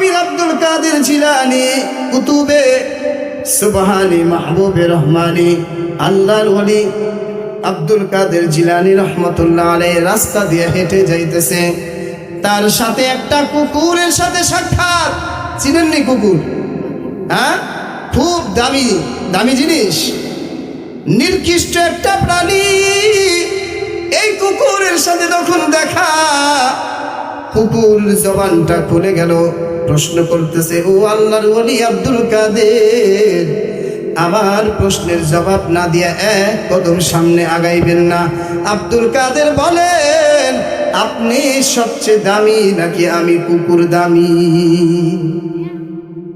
পীর আব্দুল কাদের জিলানি কুতুবে সুবহানি মাহবুবে রহমানি, আল্লাহর ওলি আব্দুল কাদের জিলানি রহমতুল্লাহ আলাই রাস্তা দিয়ে হেঁটে যাইতেছে। তার সাথে একটা কুকুরের সাথে সাক্ষাৎ। চিনেননি কুকুর? হ্যাঁ? খুব দামি দামি জিনিস। নির্দিষ্ট একটা প্রাণী। এই কুকুরের সাথে তখন দেখা কুকুর জবানটা খুলে গেল। প্রশ্ন করতেছে, ও আল্লাহর ওলি আব্দুল কাদের, আমার প্রশ্নের জবাব না দিয়ে এক কদম সামনে আগাইবেন না। আব্দুল কাদের বলেন, আপনি সবচেয়ে দামি নাকি আমি কুকুর দামি?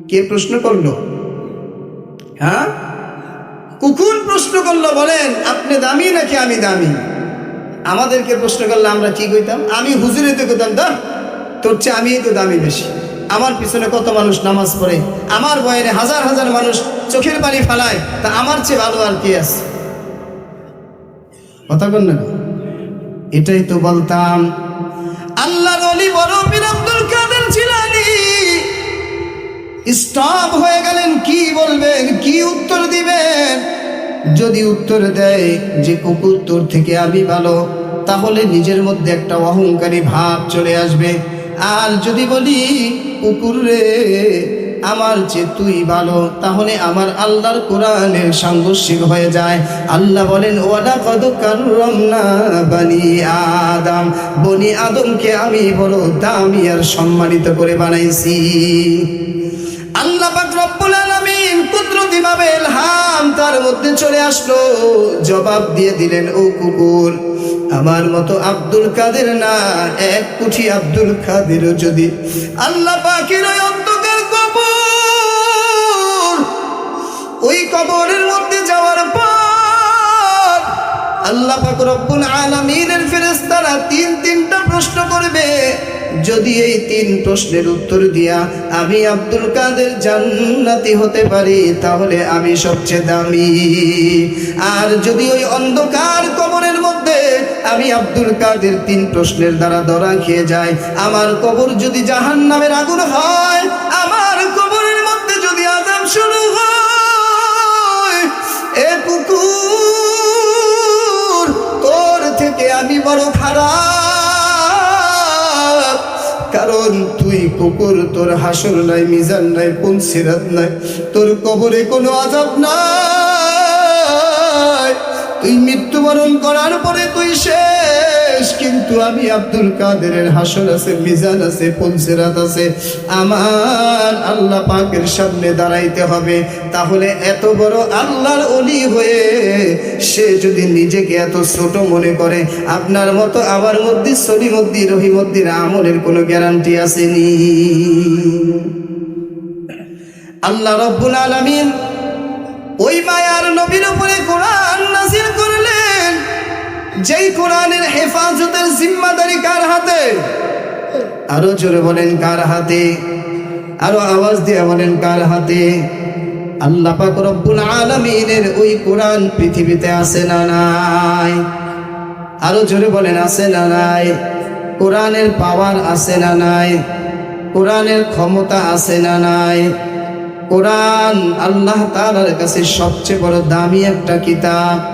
কে প্রশ্ন করল? হ্যাঁ? কুকুর প্রশ্ন করল, বলেন, আপনি দামি নাকি আমি দামি? আমাদেরকে প্রশ্ন করলে আমরা কি কইতাম? আমি হুজুরে তো কইতাম দা তোর চেয়ে আমিই তো দামি বেশি। আমার পিছনে কত মানুষ নামাজ পড়ে, আমার বয়নে হাজার হাজার মানুষ চোখের পানি ফালায়, তা আমার চেয়ে ভালো আর কি আছে? কথা বল না এটাই তো বলতাম। আল্লাহর অলি বড় পীর কাদের জিলানী। স্টপ হয়ে গেলেন, কি বলবেন, কি উত্তর দিবেন? যদি উত্তর দেয় যে কুকুর তোর থেকে আমি ভালো, তাহলে নিজের মধ্যে একটা অহংকারী ভাব চলে আসবে। আর যদি বলি, কুকুর রে, আমার যে তুই ভালো, তাহলে আমার আল্লাহর কোরআনের সাংঘর্ষিক হয়ে যায়। আল্লাহ বলেন ওয়ালা কদ কাররম না বানি আদম। বনি আদমকে আমি বড় দামি আর সম্মানিত করে বানাইছি। ইলহাম তার মধ্যে চলে আসলো, জবাব দিয়ে দিলেন, ও কুকুর আমার মতো আব্দুল কাদের না, এক কুঠি আব্দুল কাদের যদি। আল্লাহ ওই অন্ধকার কবর, ওই কবরের মধ্যে যাওয়ার পর আল্লাহ পাক রব্বুল আলামিনের ফেরেশতারা তিন তিনটা প্রশ্ন করবে। যদি এই তিন প্রশ্নের উত্তর দিয়া আমি আব্দুল কাদের জান্নাতি হতে পারি, তাহলে আমি সবচেয়ে দামি। আর যদি ওই অন্ধকার কবরের মধ্যে আমি আব্দুল কাদের তিন প্রশ্নের দ্বারা ধরা খেয়ে যাই। আমার কবর যদি জাহান নামের আগুন হয়, আমার কবরের মধ্যে যদি আজাব শুরু হয়, এ কুকুর তোর থেকে আমি বড় খারাপ। কারণ তুই কুকুর, তোর হাসর নাই, মিজান নাই পুনসিরাত নাই, তোর কবরে কোনো আজাব নাই। তুই মৃত্যুবরণ করার পরে তুই শেষ। কিন্তু আমি আব্দুল কাদেরের হাসর আছে, মিজান আছে, পঞ্চেরাত আছে। আমার আল্লাহ পাকের সামনে দাঁড়াইতে হবে। তাহলে এত বড় আল্লাহর অলি হয়ে সে যদি নিজেকে এত ছোট মনে করে, আপনার মতো আমার মধ্যে, সলিমদ্দি, রহিমদ্দির আমলের কোনো গ্যারান্টি আসেনি। আল্লাহ রব্বুল আলামিন ওই মায়ার নবীর উপরে কোরআন যেই কোরআনের হেফাজতের জিম্মাদারি কার হাতে? আরও জোরে বলেন কার হাতে? আরও আওয়াজ দিয়ে বলেন কার হাতে? আল্লাহ পাক রব্বুল আলামিনের ওই কোরআন পৃথিবীতে আছে না নাই? আরও জোরে বলেন, আছে না নাই? কোরআনের পাওয়ার আছে না নাই? কোরআনের ক্ষমতা আছে না নাই? কোরআন আল্লাহ তাআলার কাছে সবচেয়ে বড় দামি একটা কিতাব।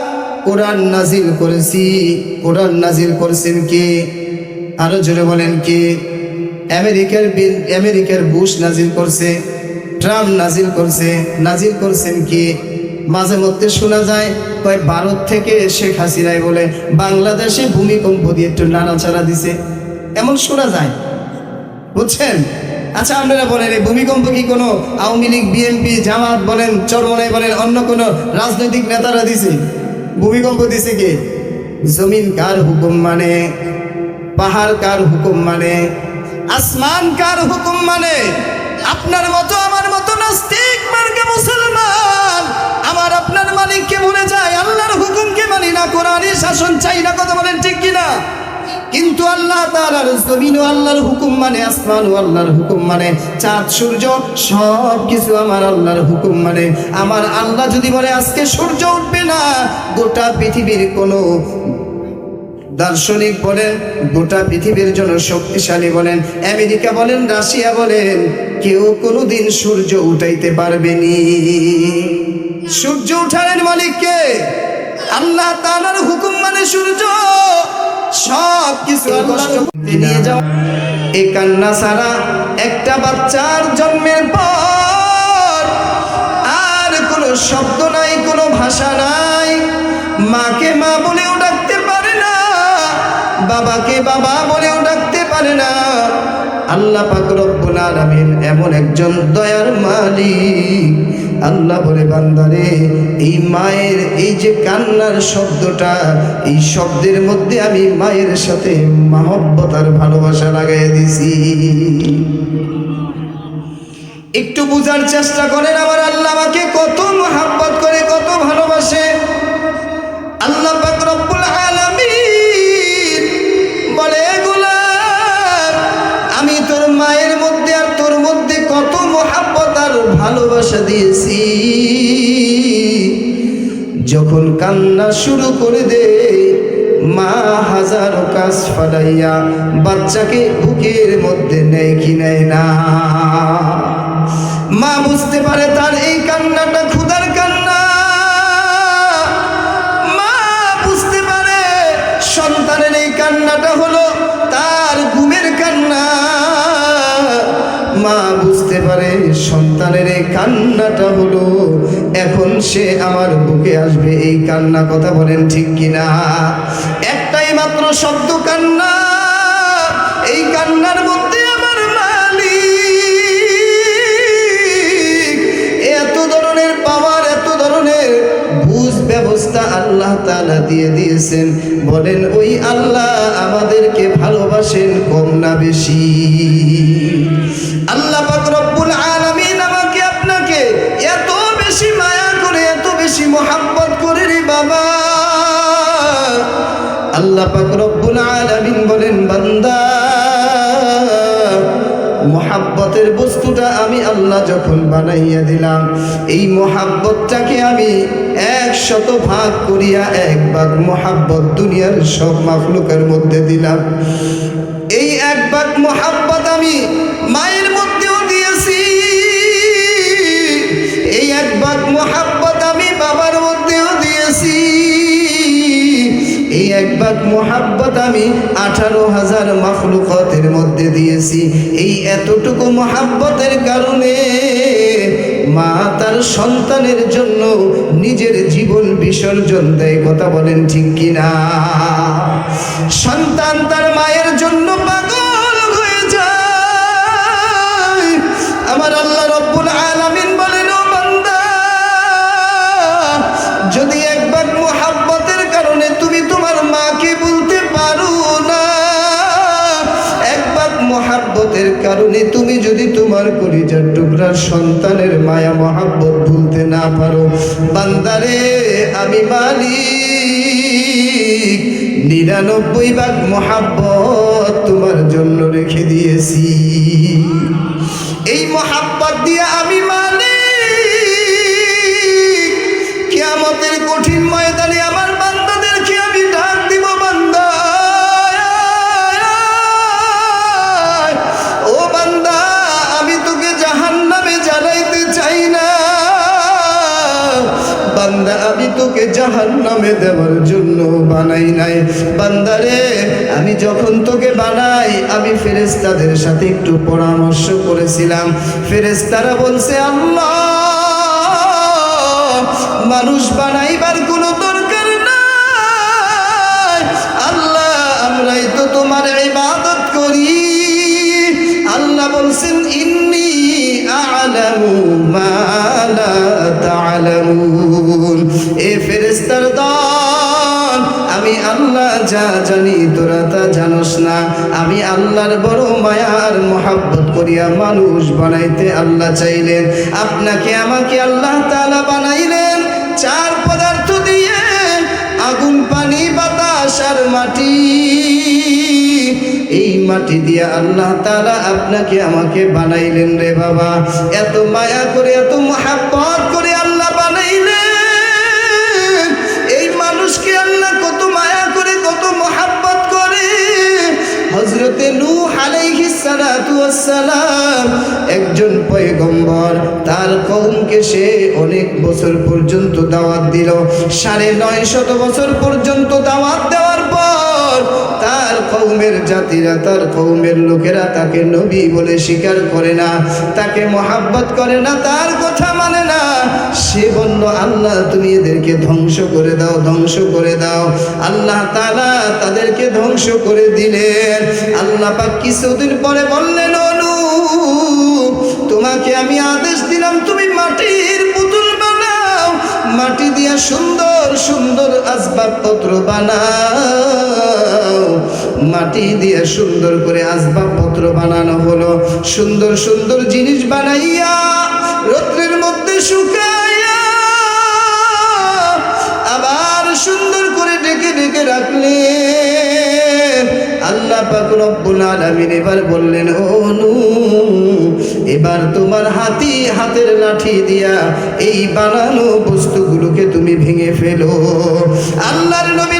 কোরআন নাজিল করেছি। কোরআন নাজিল করেছেন কে? আরও জোরে বলেন কে? আমেরিকার বিল, আমেরিকার বুশ নাজিল করছে। ট্রাম্প নাজিল করছে। নাজিল করছেন কে? মাঝে মধ্যে শোনা যায়, কয় ভারত থেকে শেখ হাসিনাই বলে, বাংলাদেশে ভূমিকম্প দিয়ে একটু নাড়াচাড়া দিছে। এমন শোনা যায়। বুঝছেন? আচ্ছা আপনারা বলেন, এই ভূমিকম্প কি কোনো আওয়ামী লীগ, বিএনপি, জামাত বলেন, চরমনাই বলেন, অন্য কোনো রাজনৈতিক নেতারা দিছে? ভূমিকম্প দিছে কি? জমিন কার হুকুম মানে? পাহাড় কার হুকুম মানে? আসমান কার হুকুম মানে? আপনার মতো, আমার মতো নাস্তিক মার্গে মুসলমান? আমার আপনার মালিককে মনে যায়? আল্লাহর হুকুমকে মানি না? কোরআনই শাসন চাই না কত কিন্তু আল্লাহ তাআলার জমিন ও আল্লাহর হুকুম মানে আসমান ও আল্লাহর হুকুম মানে চাঁদ, সূর্য সব কিছু আমার আল্লাহর হুকুম মানে। আমার আল্লাহ যদি বলে, আজকে সূর্য উঠবে না, গোটা পৃথিবীর কোনো দার্শনিক বলেন, গোটা পৃথিবীর জন্য শক্তিশালী বলেন, আমেরিকা বলেন, রাশিয়া বলেন, কেউ কোনোদিন সূর্য উঠাইতে পারবেনি সূর্য উঠানের মালিককে আল্লাহ তাআলার হুকুম মানে সূর্য। সব কিছু কষ্ট নিয়ে যাও। এই কান্না ছাড়া একটা বাচ্চার জন্মের পর আর কোনো শব্দ নাই, কোনো ভাষা নাই। মাকে মা বলেও ডাকতে পারে না, বাবাকে বাবা বলেও ডাকতে পারে না। আল্লাহ পাকরব্বুল আলমিন এমন একজন দয়ার মালিক। আল্লাহ বলে, বান্দারে, এই মায়ের, এই যে কান্নার শব্দটা, এই শব্দের মধ্যে আমি মায়ের সাথে মাহব্বতার ভালোবাসা লাগাই দিছি। একটু বুঝার চেষ্টা করেন আমার ভালোবাসা দিয়েছি। যখন কান্না শুরু করে দে, মা হাজার কাজ ফালাইয়া বাচ্চাকে বুকের মধ্যে নেয় কি নেয় না। মা বুঝতে পারে তার এই কান্নাটা ক্ষুধার মা বুঝতে পারে সন্তানের এই কান্নাটা হলো, এখন সে আমার বুকে আসবে এই কান্না কথা বলেন ঠিক কিনা? একটাই মাত্র শব্দ কান্না, এই কান্নার মধ্যে আমার মালিক। এত ধরনের পাওয়ার, এত ধরনের বুঝ ব্যবস্থা আল্লাহ তাআলা দিয়ে দিয়েছেন। বলেন, ওই আল্লাহ আমাদেরকে ভালোবাসেন কম না বেশি। আল্লাহ রব্বুল আলামিন আমাকে আপনাকে এত বেশি মায়া করে, এত বেশি মোহাব্বত করে রে বাবা। আল্লাহ রব্বুল আলামিন বলেন, বান্দা, মোহাব্বতের বস্তুটা আমি আল্লাহ যখন বানাইয়া দিলাম, এই মোহাব্বতটাকে আমি একশত ভাগ করিয়া এক ভাগ মোহাব্বত দুনিয়ার সব মাফলুকের মধ্যে দিলাম। এই এক ভাগ মোহাব্বত ভাগ মোহাব্বত আমি আঠারো হাজার মাফলুকতের মধ্যে দিয়েছি। এই এতটুকু মোহাব্বতের কারণে মা তার সন্তানের জন্য নিজের জীবন বিসর্জন দেয়। কথা বলেন ঠিক কিনা? সন্তান তার মায়ের কারণে তুমি যদি তোমার কলিজার টুকরার সন্তানের মায়া মহাব্বত ভুলতে না পারো, বান্দারে, আমি মালিক। নিরানব্বই ভাগ মহাব্বত তোমার জন্য রেখে দিয়েছি। এই মহাব্বত দিয়ে আমি তোকে জাহান্নামে দেওয়ার জন্য বানাই নাই। বান্দারে, আমি যখন তোকে বানাই, আমি ফেরেস্তাদের সাথে একটু পরামর্শ করেছিলাম। ফেরেস্তারা বলছে, আল্লাহ, মানুষ বানাইবার কোনো জানোস না। আমি আল্লাহর বড় মায়ার মোহাব্বত করিয়া মানুষ বানাইতে আল্লাহ চাইলেন। আপনাকে আমাকে আল্লাহ তাআলা বানাইলেন চার পদার্থ দিয়ে। আগুন, পানি, বাতাস আর মাটি। এই মাটি দিয়ে আল্লাহ তারা আপনাকে আমাকে বানাইলেন রে বাবা। এত মায়া করে, এত মহাব্বত ওয়াসসালাম একজন পয়গম্বর তার কৌমকে সে অনেক বছর পর্যন্ত দাওয়াত দিল। সাড়ে নয় শত বছর পর্যন্ত দাওয়াত দেওয়ার পর কৌমের জাতিরা, তার কৌমের লোকেরা তাকে নবী বলে স্বীকার করে না। তাকে মহাব্বত করে না, তার কথা মানে না। সে বলল, আল্লাহ, তুমি এদেরকে ধ্বংস করে দাও, ধ্বংস করে দাও। আল্লাহ তালা তাদেরকে ধ্বংস করে দিলেন। আল্লাহ পাক কিছুদিন পরে বললেন অনু তোমাকে আমি আদেশ দিলাম, তুমি মাটির পুতুল বানাও, মাটি দিয়া সুন্দর সুন্দর আসবাবপত্র বানাও। মাটি দিয়ে সুন্দর করে আসবাবপত্র বানানো হলো। সুন্দর সুন্দর জিনিস বানাইয়া রৌদ্রের মধ্যে শুকাইয়া আবার সুন্দর করে ডেকে ডেকে রাখলে আল্লাহ পাক রব্বুল আলামিন এবার বললেন, ও নূ, এবার তোমার হাতি হাতের লাঠি দিয়া এই বানানো বস্তুগুলোকে তুমি ভেঙে ফেলো। আল্লাহর নবী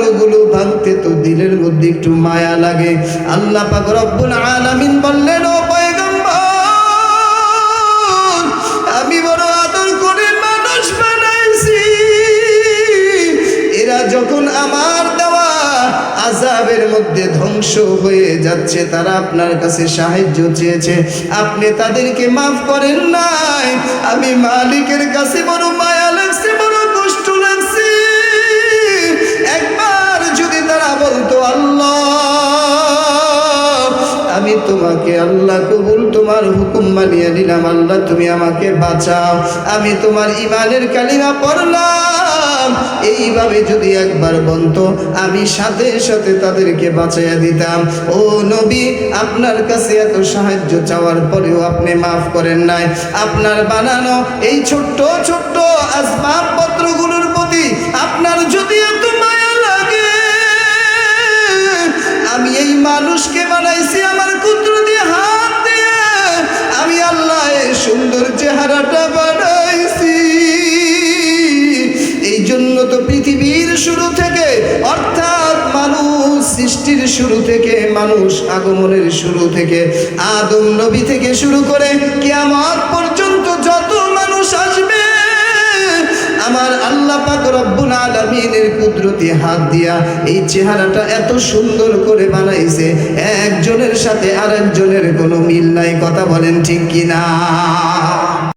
এই পাত্রগুলো ভাঙতে তো দিলের মধ্যে একটু মায়া লাগে। আল্লাহ পাক রব্বুল আলামিন বললেন, ও পয়গম্বর, আমি বড় আদর করে মানুষ বানাইছি। এরা যখন আমার দেওয়া আজাবের মধ্যে ধ্বংস হয়ে যাচ্ছে, তারা আপনার কাছে সাহায্য চেয়েছে। আপনি তাদেরকে মাফ করেন নাই। আমি মালিকের কাছে বড় মায়া তোমাকে, আল্লাহ কবুল তোমার হুকুম মানিয়ে নিলাম। আল্লাহ, তুমি আমাকে বাঁচাও। আমি তোমার ইমানের কালিমা পড়লাম। এইভাবে যদি একবার বলতো, আমি সাথে সাথে তাদেরকে বাঁচাইয়া দিতাম। ও নবী, আপনার কাছে এত সাহায্য চাওয়ার পরেও আপনি মাফ করেন নাই। আপনার বানানো এই ছোট্ট ছোট্ট আসবাবপত্রগুলোর প্রতি আপনার যদি এত মায়া লাগে, আমি এই মানুষকে বানাইছি চেহারাটা বানাইছি। এই জন্য তো পৃথিবীর শুরু থেকে, অর্থাৎ মানুষ সৃষ্টির শুরু থেকে, মানুষ আগমনের শুরু থেকে, আদম নবী থেকে শুরু করে কিয়ামত পর্যন্ত যত মানুষ আসবে, আমার আল্লাহ পাক রব্বুল আলামিনের কুদরতি হাত দিয়া এই চেহারাটা এত সুন্দর করে বানাইছে। একজনের সাথে আরেকজনের কোনো মিল নাই, কথা বলেন ঠিক কিনা?